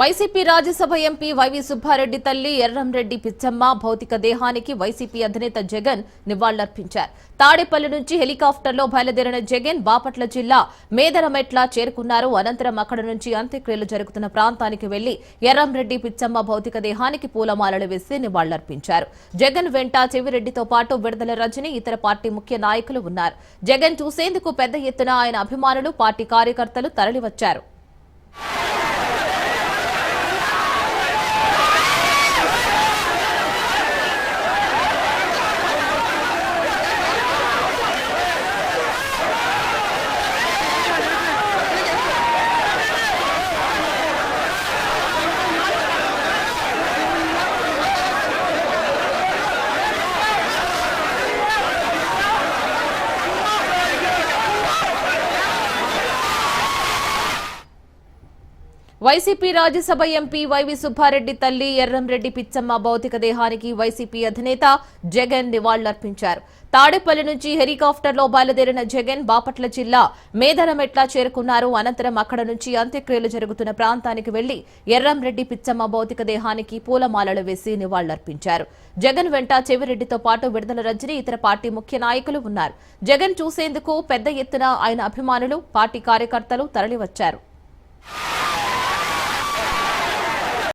YCP Rajya Sabha MP YV Subbareddy తల్లి ఎర్రంరెడ్డి పిచ్చమ్మ భౌతిక దేహానికి వైసీపీ అధినేత జగన్ నివాళులర్పించారు. తాడేపల్లి నుంచి హెలికాప్టర్లో బయలుదేరిన జగన్ బాపట్ల జిల్లా మేదరమెట్ల చేరుకున్నారు. అనంతరం అక్కడ నుంచి అంత్యక్రియలు జరుగుతున్న ప్రాంతానికి వెళ్ళి ఎర్రంరెడ్డి పిచ్చమ్మ భౌతిక దేహానికి పూలమాలలు వేసి నివాళులర్పించారు. జగన్ వెంట చెవిరెడ్డితో పాటు విడుదల రజని ఇతర పార్టీ ముఖ్య నాయకులు ఉన్నారు. జగన్ చూసేందుకు పెద్ద ఎత్తున ఆయన అభిమానులు పార్టీ కార్యకర్తలు తరలివచ్చారు. YCP Rajya Sabha MP YV Subbareddy తల్లి ఎర్రంరెడ్డి పిచ్చమ్మ భౌతిక దేహానికి వైసీపీ అధినేత జగన్ నివాళులర్పించారు. తాడేపల్లి నుంచి హెలికాప్టర్లో బయలుదేరిన జగన్ బాపట్ల జిల్లా మేదరమెట్ల చేరుకున్నారు. అనంతరం అక్కడ నుంచి అంత్యక్రియలు జరుగుతున్న ప్రాంతానికి వెళ్ళి ఎర్రంరెడ్డి పిచ్చమ్మ భౌతిక దేహానికి పూలమాలలు వేసి నివాళులర్పించారు. జగన్ వెంట చెవిరెడ్డితో పాటు విడుదల రజని ఇతర పార్టీ ముఖ్య నాయకులు ఉన్నారు. జగన్ చూసేందుకు పెద్ద ఎత్తున ఆయన అభిమానులు పార్టీ కార్యకర్తలు తరలివచ్చారు.